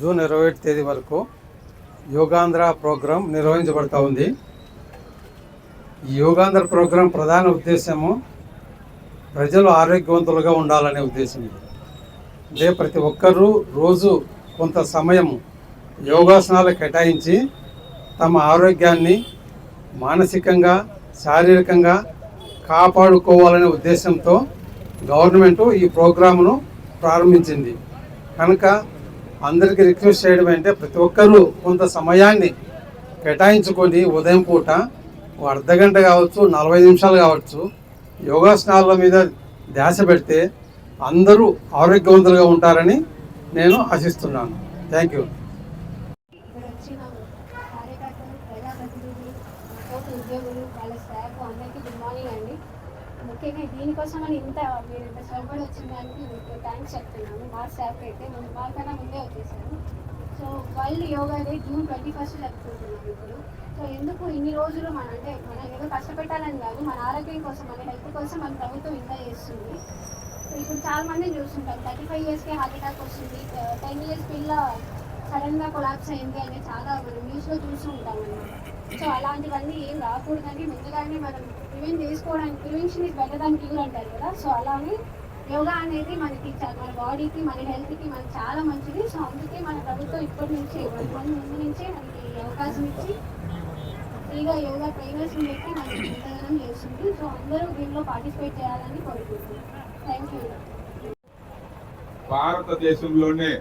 June ఇరవై ఏడు తేదీ వరకు యోగాంధ్ర ప్రోగ్రాం నిర్వహించబడతా ఉంది. ఈ యోగాంధ్ర ప్రోగ్రాం ప్రధాన ఉద్దేశము ప్రజలు ఆరోగ్యవంతులుగా ఉండాలనే ఉద్దేశం అదే ప్రతి ఒక్కరూ రోజు కొంత సమయం యోగాసనాలు కేటాయించి తమ ఆరోగ్యాన్ని మానసికంగా శారీరకంగా కాపాడుకోవాలనే ఉద్దేశంతో గవర్నమెంట్ ఈ ప్రోగ్రామును ప్రారంభించింది. కనుక అందరికీ రిక్వెస్ట్ చేయడం అంటే ప్రతి ఒక్కరూ కొంత సమయాన్ని కేటాయించుకొని ఉదయం పూట ఓ అర్ధ గంట కావచ్చు నలభై నిమిషాలు కావచ్చు యోగాసనాల మీద ధ్యాస పెడితే అందరూ ఆరోగ్యవంతులుగా ఉంటారని నేను ఆశిస్తున్నాను. థ్యాంక్ యూ ఇక్కడ వచ్చిన కార్యకర్తలు ప్రజాప్రతినిధులు తోటి ఉద్యోగులు వాళ్ళ స్టాఫ్ అందరికీ గుడ్ మార్నింగ్ అండి దీనికోసం దీనికోసమని ఇంత మీరు ఇంత శ్రమపడి వచ్చిన దానికి మీకు థ్యాంక్స్ చెప్తున్నాను. మా స్టాఫ్ అయితే ముందు మాకన్నా ముందే వచ్చేసారు so world yoga day June twenty first జరుపుకుంటున్నాం ఇప్పుడు. సో ఎందుకు ఇన్ని రోజులు మన అంటే మనం ఏదో కష్టపెట్టాలని కాదు మన ఆరోగ్యం కోసం మన హెల్త్ కోసం మన ప్రభుత్వం ఇంత చేస్తుంది. సో ఇప్పుడు చాలా మందిని చూస్తుంటాం థర్టీ ఫైవ్ ఇయర్స్కే హార్ట్ అటాక్ వస్తుంది టెన్ ఇయర్స్ పిల్ల సడన్గా కొలాప్స్ అయింది అని చాలా మనం న్యూస్లో చూస్తూ ఉంటాం అన్నమాట. సో అలాంటివన్నీ ఏం రాకూడదని ముందుగానే మనం ప్రివెంట్ చేసుకోవడానికి prevention is better than cure అంటారు కదా. సో అలానే యోగా అనేది మనకి మన బాడీకి మన హెల్త్కి మనకి చాలా మంచిది. సో అందుకే మన ప్రభుత్వం ఇప్పటి నుంచి వన్ ముందు నుంచే మనకి అవకాశం ఇచ్చి ఫ్రీగా యోగా ట్రైనర్స్ పెట్టి మనకి ఇంతగానం చేస్తుంది. సో అందరూ దీనిలో పార్టిసిపేట్ చేయాలని కోరుకుంటున్నాను థ్యాంక్ యూ భారతదేశంలోనే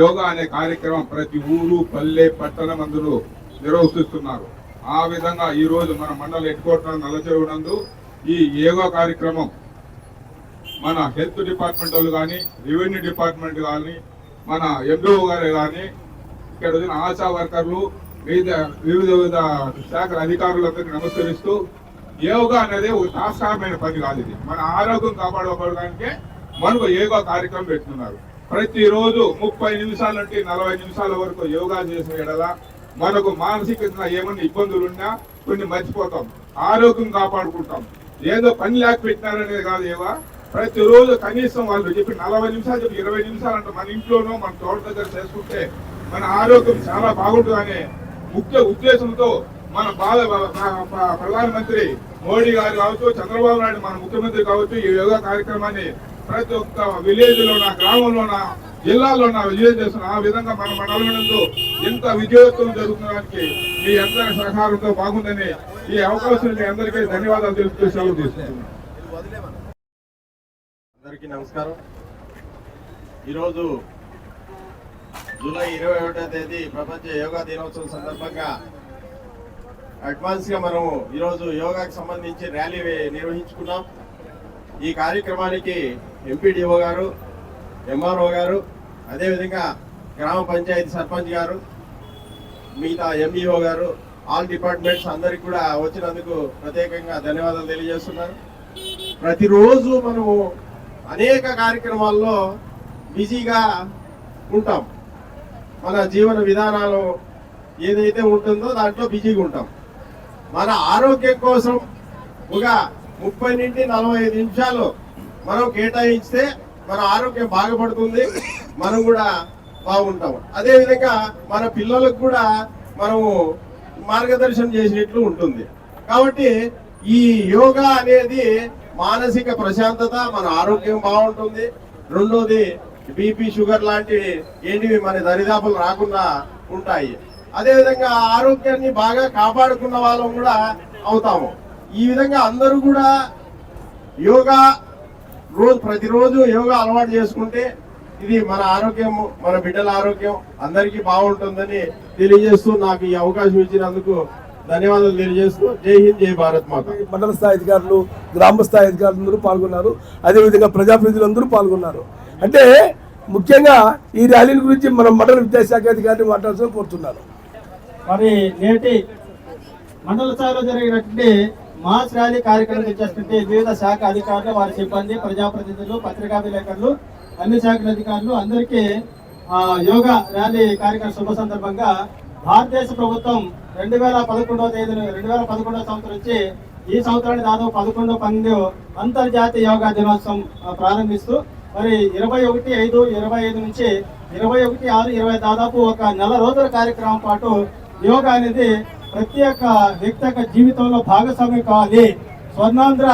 యోగా అనే కార్యక్రమం ప్రతి ఊరు పల్లె పట్టణం అందరూ నిర్వహిస్తున్నారు. ఆ విధంగా ఈ రోజు మన మండల హెడ్ క్వార్టర్ ఈ యోగా కార్యక్రమం మన హెల్త్ డిపార్ట్మెంట్ వాళ్ళు కానీ రెవెన్యూ డిపార్ట్మెంట్ కానీ మన ఎండిఓ గారు కానీ ఇక్కడ వచ్చిన ఆశా వర్కర్లు వివిధ వివిధ వివిధ శాఖల అధికారులందరికీ నమస్కరిస్తూ యోగా అనేది ఒక తాత్కాలమైన పని కాదు ఇది. మన ఆరోగ్యం కాపాడుకోవడానికే మనకు యోగా కార్యక్రమం పెట్టుకున్నారు ప్రతిరోజు ముప్పై నిమిషాల నుండి నలభై నిమిషాల వరకు యోగా చేసిన ఎడల మనకు మానసికంగా ఏమన్నా ఇబ్బందులు ఉన్నా కొన్ని మర్చిపోతాం. ఆరోగ్యం కాపాడుకుంటాం. ఏదో పని లేక పెట్టినారనేది కాదు ఏవా? ప్రతిరోజు కనీసం వాళ్ళు చెప్పి నలభై నిమిషాలు చెప్పి ఇరవై నిమిషాలు అంటే మన ఇంట్లోనో మన తోట దగ్గర చేసుకుంటే మన ఆరోగ్యం చాలా బాగుంటుందనే ముఖ్య ఉద్దేశంతో మన బాల ప్రధానమంత్రి మోడీ గారు కావచ్చు చంద్రబాబు నాయుడు మన ముఖ్యమంత్రి కావచ్చు ఈ యోగా కార్యక్రమాన్ని ప్రతి ఒక్క విలేజ్ లోన జిల్లాలో ఉన్నారు విజయం చేస్తున్నారు ఆ విధంగా మన మండలంలో ఇంత విజయోత్సవం జరుగుతున్నదానికి మీ అందరి సహకారంతో బాగుందని ఈ అవకాశం మీ అందరికీ ధన్యవాదాలు తెలుపుతూ సెలవు తీసుకుంటున్నాను. అందరికీ నమస్కారం. ఈరోజు జూలై ఇరవై ఒకటో తేదీ ప్రపంచ యోగా దినోత్సవం సందర్భంగా అడ్వాన్స్గా మనము ఈరోజు యోగాకి సంబంధించి ర్యాలీ వే- నిర్వహించుకున్నాం. ఈ కార్యక్రమానికి ఎంపీడీఓ గారు ఎంఆర్ఓ గారు అదేవిధంగా గ్రామ పంచాయతీ సర్పంచ్ గారు మిగతా ఎంఈఓ గారు ఆల్ డిపార్ట్మెంట్స్ అందరికి కూడా వచ్చినందుకు ప్రత్యేకంగా ధన్యవాదాలు తెలియజేస్తున్నారు ప్రతిరోజు మనము అనేక కార్యక్రమాల్లో బిజీగా ఉంటాం. మన జీవన విధానాలు ఏదైతే ఉంటుందో దాంట్లో బిజీగా ఉంటాం. మన ఆరోగ్యం కోసం ఒక ముప్పై నుండి నలభై ఐదు నిమిషాలు మనం కేటాయిస్తే మన ఆరోగ్యం బాగుపడుతుంది. మనం కూడా బాగుంటాము. అదేవిధంగా మన పిల్లలకు కూడా మనము మార్గదర్శనం చేసినట్లు ఉంటుంది. కాబట్టి ఈ యోగా అనేది మానసిక ప్రశాంతత మన ఆరోగ్యం బాగుంటుంది. రెండోది బీపీ షుగర్ లాంటి ఏంటివి మన దరిదాపులు రాకుండా ఉంటాయి. అదేవిధంగా ఆరోగ్యాన్ని బాగా కాపాడుకున్న వాళ్ళం కూడా అవుతాము. ఈ విధంగా అందరూ కూడా యోగా రోజు ప్రతిరోజు యోగా అలవాటు చేసుకుంటే ఇది మన ఆరోగ్యం మన బిడ్డల ఆరోగ్యం అందరికీ బాగుంటుందని తెలియజేస్తూ నాకు ఈ అవకాశం ఇచ్చినందుకు ధన్యవాదాలు తెలియజేస్తూ జై హింద్ జై భారత్ మాత. మండల స్థాయి అధికారులు గ్రామ స్థాయి అధికారులు అందరూ పాల్గొన్నారు. అదేవిధంగా ప్రజాప్రతినిధులు అందరూ పాల్గొన్నారు. అంటే ముఖ్యంగా ఈ ర్యాలీల గురించి మనం మండల విద్యాశాఖ అధికారిని మాట్లాడాల్సిన కోరుతున్నాను మరి నేటి మండల స్థాయిలో జరిగినటువంటి మాస్ ర్యాలీ కార్యక్రమం చేసినటువంటి వివిధ శాఖ అధికారులు వారి సిబ్బంది ప్రజాప్రతినిధులు పత్రికా విలేకరులు అన్ని శాఖల అధికారులు అందరికీ ఆ, యోగా ర్యాలీ కార్యక్రమం శుభ సందర్భంగా భారతదేశ ప్రభుత్వం రెండు వేల పదకొండవ తేదీ రెండు వేల పదకొండవ సంవత్సరం నుంచి ఈ సంవత్సరాన్ని దాదాపు పదకొండు పన్నెండు అంతర్జాతీయ యోగా దినోత్సవం ప్రారంభిస్తూ మరి ఇరవై ఒకటి ఐదు ఇరవై ఐదు నుంచి ఇరవై ఒకటి ఆరు ఇరవై దాదాపు ఒక నెల రోజుల కార్యక్రమం పాటు యోగా అనేది ప్రతి ఒక్క వ్యక్తి యొక్క జీవితంలో భాగస్వామ్యం కావాలి. స్వర్ణాంధ్ర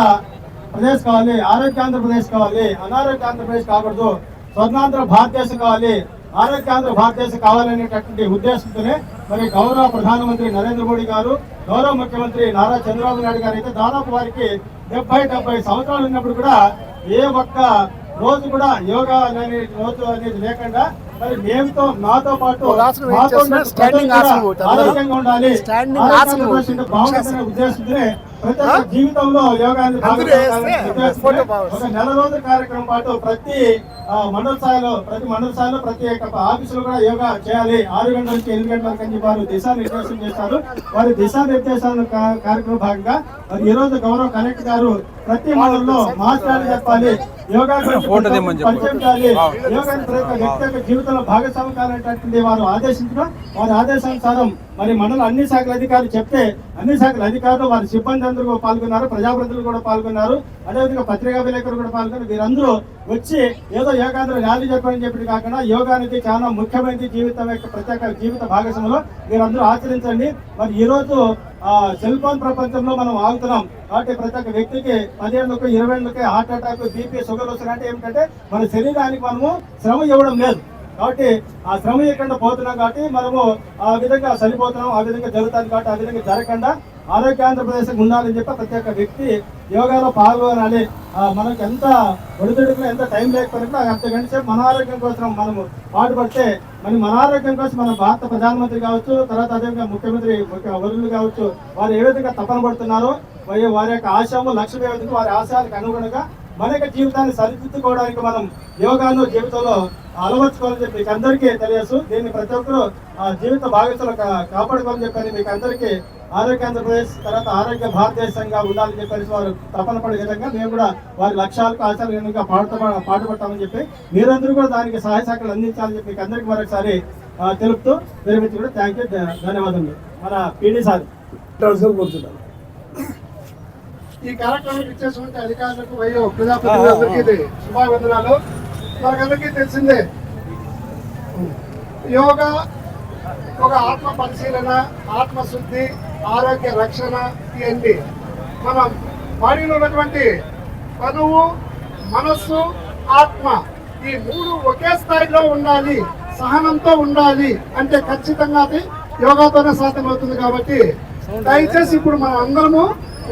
ప్రదేశ్ కావాలి ఆరోగ్యాంధ్రప్రదేశ్ కావాలి అనారోగ్య ఆంధ్రప్రదేశ్ కాకూడదు స్వర్ణాంధ్ర భారతదేశం కావాలి ఆరోగ్యాంధ్ర భారతదేశం కావాలనేటటువంటి ఉద్దేశంతోనే మరి గౌరవ ప్రధానమంత్రి నరేంద్ర మోడీ గారు గౌరవ ముఖ్యమంత్రి నారా చంద్రబాబు నాయుడు గారు అయితే దాదాపు వారికి డెబ్బై డెబ్బై సంవత్సరాలు ఉన్నప్పుడు కూడా ఏ ఒక్క రోజు కూడా యోగా అనే రోజు అనేది లేకుండా మరి మేముతో నాతో పాటు ఆరోగ్యంగా ఉండాలి బాగుంటుందనే ఉద్దేశంతోనే ప్రతి జీవితంలో యోగాన్ని ఒక నెల రోజుల కార్యక్రమం పాటు ప్రతి ఆ, మండల స్థాయిలో ప్రతి మండల స్థాయిలో ప్రతి ఒక్క ఆఫీసులో కూడా యోగా చేయాలి. ఆరు గంటల నుంచి ఎనిమిది గంటల వరకు అని వారు దిశానిర్దేశం చేస్తారు. వారి దిశానిర్దేశాల కార్యక్రమం భాగంగా మరి ఈ రోజు గౌరవ కలెక్టర్ గారు ప్రతి మండలంలో మాస్టర్లు చెప్పాలి. యోగా. పరిచయం చేయాలి. యోగాని ప్రతి వ్యక్తి యొక్క జీవితంలో భాగస్వామి కావాలనేటటువంటి వారు ఆదేశించడం వారి ఆదేశానుసారం మరి మండల అన్ని శాఖల అధికారులు చెప్తే అన్ని శాఖల అధికారులు వారి సిబ్బంది అందరూ పాల్గొన్నారు ప్రజాప్రతినిధులు కూడా పాల్గొన్నారు. అదేవిధంగా పత్రికా విలేకరులు కూడా పాల్గొన్నారు. వీరందరూ వచ్చి ఏదో యోగాంధ్ర ర్యాలీ చెప్పని చెప్పి కాకుండా యోగా అనేది చాలా ముఖ్యమైనది జీవితం యొక్క ప్రత్యేక జీవిత భాగస్వాములో. మీరందరూ ఆచరించండి. మరి ఈరోజు సెల్ ఫోన్ ప్రపంచంలో మనం ఆగుతున్నాం. కాబట్టి ప్రతి ఒక్క వ్యక్తికి పదిహేనులకు ఇరవై ఏళ్ళకి హార్ట్ అటాక్ బీపీ షుగర్ వస్తున్నాయంటే ఏమిటంటే మన శరీరానికి మనము శ్రమ ఇవ్వడం లేదు. కాబట్టి ఆ శ్రమ ఇవ్వకుండా పోతున్నాం కాబట్టి మనము ఆ విధంగా సరిపోతున్నాం ఆ విధంగా జరుగుతుంది కాబట్టి ఆ విధంగా జరగకుండా ఆరోగ్య ఆంధ్రప్రదేశ్ ఉండాలని చెప్పి ప్రతి ఒక్క వ్యక్తి యోగాలో పాల్గొనాలి. మనకు ఎంత ఒడిదుడుకులు ఎంత టైం లేకపోయినా అంత గంట మన ఆరోగ్యం కోసం మనము పాటుపడితే మరి మన ఆరోగ్యం కోసం మన భారత ప్రధానమంత్రి కావచ్చు తర్వాత అదేవిధంగా ముఖ్యమంత్రి ముఖ్య వరులు కావచ్చు వారు ఏ విధంగా తపన పడుతున్నారో వారి యొక్క ఆశయము లక్ష్యం ఏ విధంగా వారి ఆశయాలకు అనుగుణంగా మన యొక్క జీవితాన్ని సరిదిద్దుకోవడానికి మనం యోగాను జీవితంలో అలవర్చుకోవాలని చెప్పి మీకు అందరికీ తెలియదు దీన్ని ప్రతి ఒక్కరూ ఆ జీవిత భాగస్వాలు కాపాడుకోవాలని చెప్పని మీకు అందరికీ ఆరోగ్య ఆంధ్రప్రదేశ్ తర్వాత ఆరోగ్య భారతదేశంగా ఉండాలని చెప్పేసి వారు తపన పడే విధంగా మేము కూడా వారి లక్ష్యాలకు ఆశయాలకు విధంగా పాటు పాటుపడతామని చెప్పి మీరందరూ కూడా దానికి సహాయ శాఖలు అందించాలని చెప్పి మీకు అందరికీ మరొకసారి తెలుపుతూ విరమించి కూడా థ్యాంక్ యూ ధన్యవాదములు. మన పీడీ సార్. ట్రాన్స్ఫర్ కోరుతున్నాను ఈ కార్యక్రమం ఇచ్చేటువంటి అధికారులకు వయో ప్రజాప్రతినిధులందరికీ శుభాభివందనాలు. మనకందరికీ తెలిసిందే యోగా ఒక ఆత్మ పరిశీలన ఆత్మశుద్ధి ఆరోగ్య రక్షణ ఇవన్నీ. మనం బాడీలో ఉన్నటువంటి తనువు మనస్సు ఆత్మ ఈ మూడు ఒకే స్థాయిలో ఉండాలి సహనంతో ఉండాలి అంటే ఖచ్చితంగా అది యోగాతోనే సాధ్యమవుతుంది కాబట్టి దయచేసి ఇప్పుడు మనం అందరము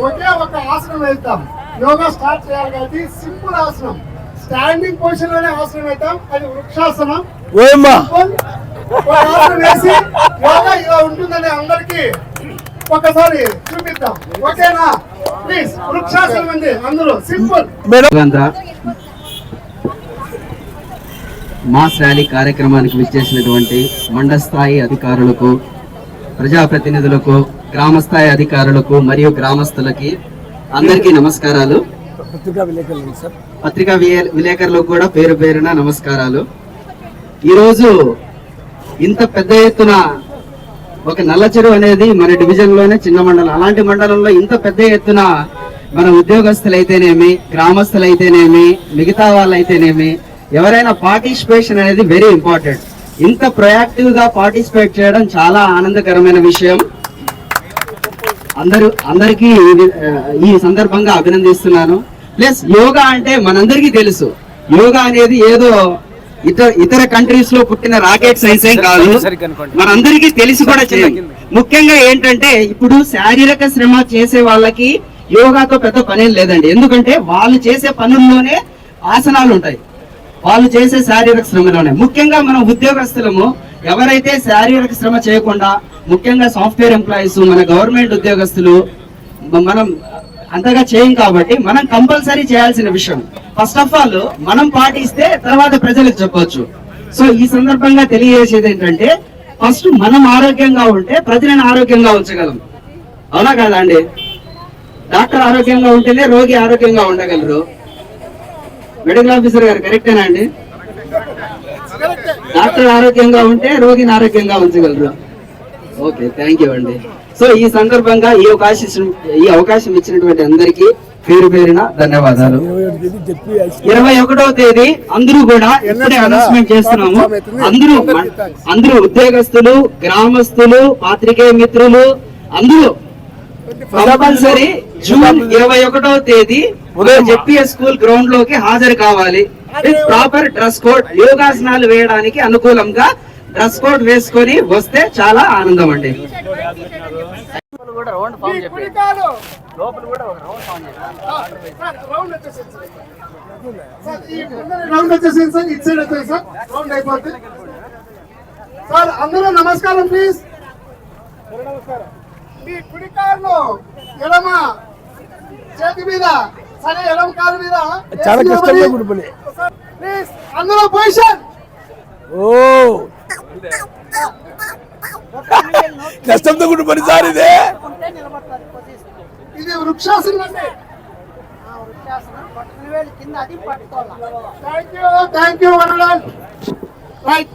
ఒకే ఒక ఆసనం వేద్దాం యోగా స్టార్ట్ చేయాలి కాబట్టి సింపుల్ ఆసనం. స్టాండింగ్ పొజిషన్లోనే ఆసనం వేద్దాం అది వృక్షాసనం. ఆసనం వేసి యోగా ఇలా ఉంటుందని అందరికి ఒకసారి చూపిద్దాం. ఓకేనా? ప్లీజ్ వృక్షాసనం అండి అందరూ. సింపుల్ మాస్ ర్యాలీ కార్యక్రమానికి విచ్చేసినటువంటి మండల స్థాయి అధికారులకు ప్రజాప్రతినిధులకు గ్రామ స్థాయి అధికారులకు మరియు గ్రామస్తులకి అందరికీ నమస్కారాలు. పత్రికా విలేకరులకు కూడా పేరు పేరున నమస్కారాలు. ఈరోజు ఇంత పెద్ద ఎత్తున ఒక నల్ల చెరువు అనేది మన డివిజన్లోనే చిన్న మండలం అలాంటి మండలంలో ఇంత పెద్ద ఎత్తున మన ఉద్యోగస్తులైతేనేమి గ్రామస్తులైతేనేమి మిగతా వాళ్ళైతేనేమి ఎవరైనా పార్టిసిపేషన్ అనేది వెరీ ఇంపార్టెంట్. ఇంత ప్రొయాక్టివ్గా పార్టిసిపేట్ చేయడం చాలా ఆనందకరమైన విషయం. అందరూ అందరికీ ఈ సందర్భంగా అభినందిస్తున్నాను. ప్లస్ యోగా అంటే మనందరికీ తెలుసు. యోగా అనేది ఏదో ఇతర ఇతర కంట్రీస్లో పుట్టిన రాకెట్ సైన్స్ ఏం కాదు. మనందరికీ తెలిసి కూడా చేయాలి ముఖ్యంగా ఏంటంటే ఇప్పుడు శారీరక శ్రమ చేసే వాళ్ళకి యోగాతో పెద్ద పనేం లేదండి. ఎందుకంటే వాళ్ళు చేసే పనుల్లోనే ఆసనాలు ఉంటాయి. వాళ్ళు చేసే శారీరక శ్రమలోనే. ముఖ్యంగా మనం ఉద్యోగస్తులము ఎవరైతే శారీరక శ్రమ చేయకుండా ముఖ్యంగా సాఫ్ట్వేర్ ఎంప్లాయీస్ మన గవర్నమెంట్ ఉద్యోగస్తులు మనం అంతగా చేయం కాబట్టి మనం కంపల్సరీ చేయాల్సిన విషయం. ఫస్ట్ ఆఫ్ ఆల్ మనం పాటిస్తే తర్వాత ప్రజలకు చెప్పొచ్చు. సో ఈ సందర్భంగా తెలియజేసేది ఏంటంటే ఫస్ట్ మనం ఆరోగ్యంగా ఉంటే ప్రజలను ఆరోగ్యంగా ఉంచగలం. అవునా కదా అండి? డాక్టర్ ఆరోగ్యంగా ఉంటేనే రోగి ఆరోగ్యంగా ఉండగలరు. మెడికల్ ఆఫీసర్ గారు కరెక్టేనా అండి? డాక్టర్ ఆరోగ్యంగా ఉంటే రోగిని ఆరోగ్యంగా ఉంచగలరు. ఓకే థ్యాంక్ యూ అండి. సో ఈ సందర్భంగా ఈ అవకాశం ఈ అవకాశం ఇచ్చినటువంటి అందరికీ పేరు పేరున ధన్యవాదాలు. ఇరవై ఒకటో తేదీ ఒకటవ తేదీ అందరూ కూడా ఇప్పుడే అనౌన్స్మెంట్ చేస్తున్నాము. అందరూ అందరూ ఉద్యోగస్తులు గ్రామస్తులు పాత్రికేయ మిత్రులు అందరూ కంపల్సరీ జూన్ ఇరవై ఒకటవ తేదీ జెపిఎస్ స్కూల్ గ్రౌండ్లోకి హాజరు కావాలి. విత్ ప్రాపర్ డ్రెస్ కోడ్ యోగాసనాలు వేయడానికి అనుకూలంగా డ్రెస్ కోడ్ వేసుకొని వస్తే చాలా ఆనందం అండి. సార్, రౌండ్ వచ్చేసింది సార్. సార్, ఈ ముందర రౌండ్ వచ్చేసింది సార్ ఇటు సైడ్ వచ్చేసి సార్ రౌండ్ అయిపోతుంది సార్ అందరూ నమస్కారం ప్లీజ్ మీ కుడి కాళ్ళు ఎడమ చేతి మీద సరే ఎడమ కాలు మీద చాలా కష్టంగా ప్లీజ్ అందరూ పొజిషన్ ఓ! కష్టంతో కూడి పని సార్ ఇదే. ఇది వృక్షాసనం అండి. కింద అది పట్టుకోవాలి. Thank you thank you right